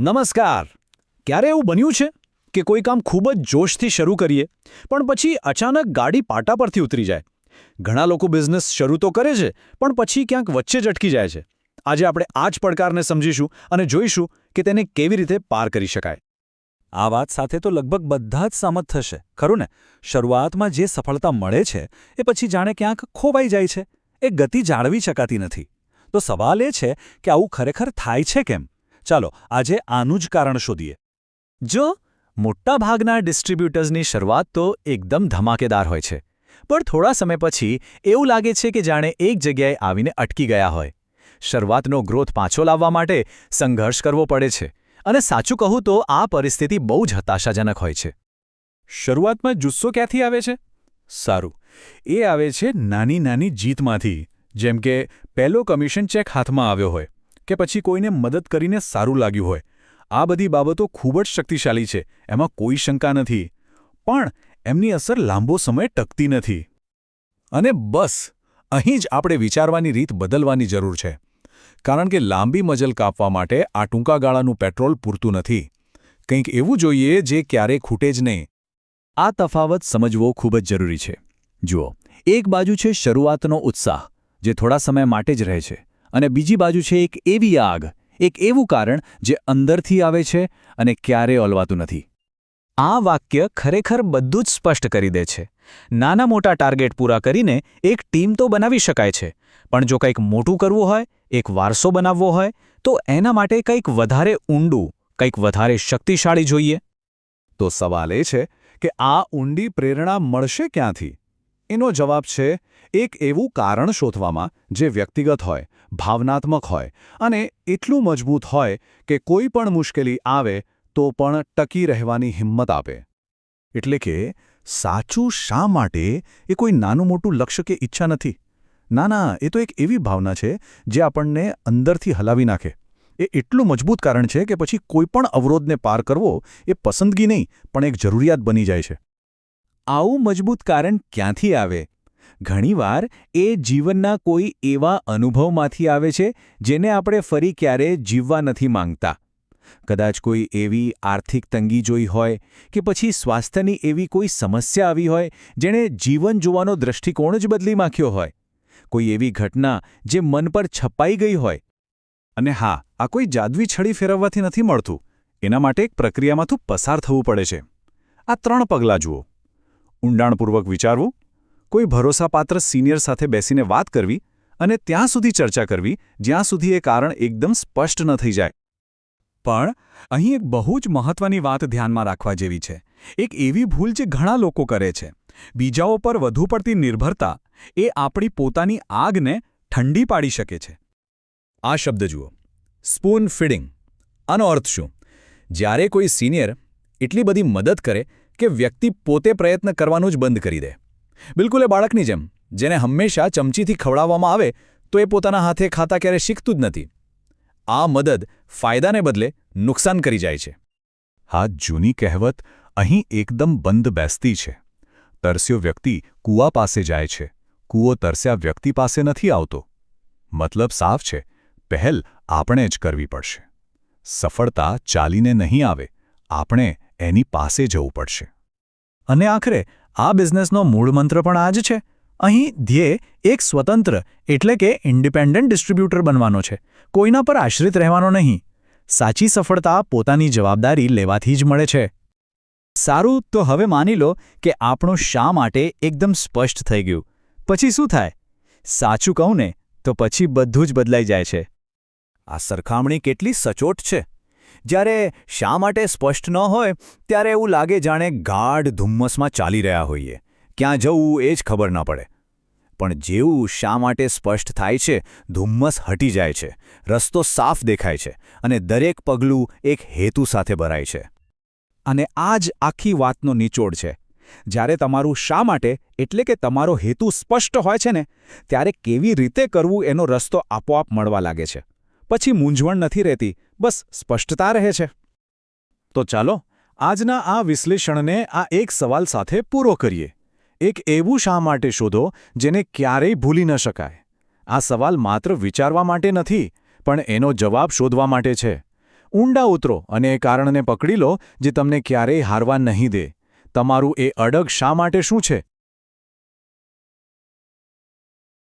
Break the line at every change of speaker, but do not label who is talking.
નમસ્કાર. ક્યારે એવું બન્યું છે કે કોઈ કામ ખૂબ જ જોશથી શરૂ કરીએ, પણ પછી અચાનક ગાડી પાટા પરથી ઉતરી જાય? ઘણા લોકો બિઝનેસ શરૂ તો કરે છે, પણ પછી ક્યાંક વચ્ચે જ અટકી જાય છે. આજે આપણે આ જ પડકારને સમજીશું અને જોઈશું કે તેને કેવી રીતે પાર કરી શકાય.
આ વાત સાથે તો લગભગ બધા જ સામત થશે, ખરું ને? શરૂઆતમાં જે સફળતા મળે છે, એ પછી જાણે ક્યાંક ખોવાઈ જાય છે. એ ગતિ જાળવી શકાતી નથી. તો સવાલ એ છે કે આવું ખરેખર થાય છે કેમ? ચાલો, આજે આનું જ કારણ શોધીએ.
જો, મોટાભાગના ડિસ્ટ્રીબ્યુટર્સની શરૂઆત તો એકદમ ધમાકેદાર હોય છે. પણ થોડા સમય પછી એવું લાગે છે કે જાણે એક જગ્યાએ આવીને અટકી ગયા હોય. શરૂઆતનો ગ્રોથ પાછો લાવવા માટે સંઘર્ષ કરવો પડે છે. અને સાચું કહું તો આ પરિસ્થિતિ બહુ જ હતાશાજનક હોય છે.
શરૂઆતમાં જુસ્સો ક્યાંથી આવે છે? સારું. એ આવે છે નાની નાની જીતમાંથી, જેમ કે પહેલો કમિશન ચેક હાથમાં આવ્યો હોય. કે પછી કોઈને મદદ કરીને સારું લાગ્યું હોય. આ બધી બાબતો ખૂબ જ શક્તિશાળી છે, એમાં કોઈ શંકા નથી. પણ એમની અસર લાંબો સમય ટકતી નથી. અને બસ, અહીં જ આપણે વિચારવાની રીત બદલવાની જરૂર છે. કારણ કે લાંબી મજલ કાપવા માટે આ ટૂંકા ગાળાનું પેટ્રોલ પૂરતું નથી. કંઈક એવું જોઈએ જે ક્યારેય ખૂટે જ નહીં.
આ તફાવત સમજવો ખૂબ જ જરૂરી છે. જુઓ, એક બાજુ છે શરૂઆતનો ઉત્સાહ, જે થોડા સમય માટે જ રહે છે. અને બીજી બાજુ છે એક એવી આગ, એક એવું કારણ જે અંદરથી આવે છે અને ક્યારેય ઓલવાતું નથી. આ વાક્ય ખરેખર બધું જ સ્પષ્ટ કરી દે છે. નાના મોટા ટાર્ગેટ પૂરા કરીને એક ટીમ તો બનાવી શકાય છે, પણ જો કંઈક મોટું કરવું હોય, એક વારસો બનાવવો હોય, તો એના માટે કંઈક વધારે ઊંડું, કંઈક વધારે શક્તિશાળી જોઈએ.
તો સવાલ એ છે કે આ ઊંડી પ્રેરણા મળશે ક્યાંથી? એનો જવાબ છે, એક એવું કારણ શોધવામાં જે વ્યક્તિગત હોય ભાવનાત્મક હોય અને એટલું મજબૂત હોય કે કોઈ પણ મુશ્કેલી આવે તો પણ ટકી રહેવાની હિંમત આપે. એટલે કે સાચું શા માટે એ કોઈ નાનું મોટું લક્ષ્ય કે ઈચ્છા નથી? ના ના, એ તો એક એવી ભાવના છે જે આપણને અંદરથી હલાવી નાખે. એ એટલું મજબૂત કારણ છે કે પછી કોઈપણ અવરોધને પાર કરવો એ પસંદગી નહીં, પણ એક જરૂરિયાત બની જાય છે.
આવું મજબૂત કારણ ક્યાંથી આવે? ઘણીવાર એ જીવનના કોઈ એવા અનુભવમાંથી આવે છે જેને આપણે ફરી ક્યારે જીવવા નથી માંગતા. કદાચ કોઈ એવી આર્થિક તંગી જોઈ હોય કે પછી સ્વાસ્થ્યની એવી કોઈ સમસ્યા આવી હોય જેણે જીવન જોવાનો દૃષ્ટિકોણ જ બદલી નાખ્યો હોય. કોઈ એવી ઘટના જે મન પર છપાઈ ગઈ હોય.
અને હા, આ કોઈ જાદવી છડી ફેરવવાથી નથી મળતું. એના માટે એક પ્રક્રિયામાંથી પસાર થવું પડે છે. આ ત્રણ પગલાં જુઓ. ઊંડાણપૂર્વક વિચારવું કોઈ ભરોસાપાત્ર સિનિયર સાથે બેસીને વાત કરવી અને ત્યાં સુધી ચર્ચા કરવી, જ્યાં સુધી એ કારણ એકદમ સ્પષ્ટ ન થઈ જાય. પણ અહીં એક બહુ જ મહત્વની વાત ધ્યાનમાં રાખવા જેવી છે. એક એવી ભૂલ જે ઘણા લોકો કરે છે. બીજાઓ પર વધુ પડતી નિર્ભરતા એ આપણી પોતાની આગને ઠંડી પાડી શકે છે. આ શબ્દ જુઓ. Spoon feeding. આનો અર્થ શું? જ્યારે કોઈ સિનિયર એટલી બધી મદદ કરે કે વ્યક્તિ પોતે પ્રયત્ન કરવાનું જ બંધ કરી દે. બિલકુલ એ બાળકની જેમ. જેને હંમેશા ચમચીથી ખવડાવવામાં આવે, તો એ પોતાના હાથે ખાતા ક્યારે શીખતું જ નથી. આ મદદ ફાયદાને બદલે નુકસાન કરી જાય છે. હા, જૂની કહેવત અહીં એકદમ બંધ બેસતી છે. તરસ્યો વ્યક્તિ કૂવા પાસે જાય છે. કૂવો તરસ્યા વ્યક્તિ પાસે નથી આવતો. મતલબ સાફ છે, પહેલ આપણે જ કરવી પડશે. સફળતા ચાલીને નહીં આવે, આપણે એની પાસે જવું પડશે.
અને આખરે આ બિઝનેસનો મૂળ મંત્ર પણ આ જ છે. અહીં ધ્યેય એક સ્વતંત્ર એટલે કે ઇન્ડિપેન્ડન્ટ ડિસ્ટ્રીબ્યુટર બનવાનો છે. કોઈના પર આશ્રિત રહેવાનો નહીં. સાચી સફળતા પોતાની જવાબદારી લેવાથી જ મળે છે. સારું, તો હવે માની લો કે આપણું શા માટે એકદમ સ્પષ્ટ થઈ ગયું. પછી શું થાય? સાચું કહું ને, તો પછી બધું જ બદલાઈ જાય છે.
આ સરખામણી કેટલી સચોટ છે.
જ્યારે શા માટે સ્પષ્ટ ન હોય, ત્યારે એવું લાગે જાણે ગાઢ ધુમ્મસમાં ચાલી રહ્યા હોઈએ. ક્યાં જવું એ જ ખબર ન પડે. પણ જેવું શા માટે સ્પષ્ટ થાય છે, ધુમ્મસ હટી જાય છે, રસ્તો સાફ દેખાય છે અને દરેક પગલું એક હેતુ સાથે ભરાય છે.
અને આ જ આખી વાતનો નિચોડ છે. જ્યારે તમારું શા માટે, એટલે કે તમારો હેતુ સ્પષ્ટ હોય છે ને, ત્યારે કેવી રીતે કરવું એનો રસ્તો આપોઆપ મળવા લાગે છે. પછી મૂંઝવણ નથી રહેતી બસ સ્પષ્ટતા રહે છે. તો ચાલો, આજના આ વિશ્લેષણને આ એક સવાલ સાથે પૂરો કરીએ. એક એવું શા માટે શોધો જેને ક્યારેય ભૂલી ન શકાય? આ સવાલ માત્ર વિચારવા માટે નથી, પણ એનો જવાબ શોધવા માટે છે. ઊંડા ઉતરો અને એ કારણને પકડી લો જે તમને ક્યારેય હારવા નહીં દે. તમારું એ અડગ શા માટે શું છે?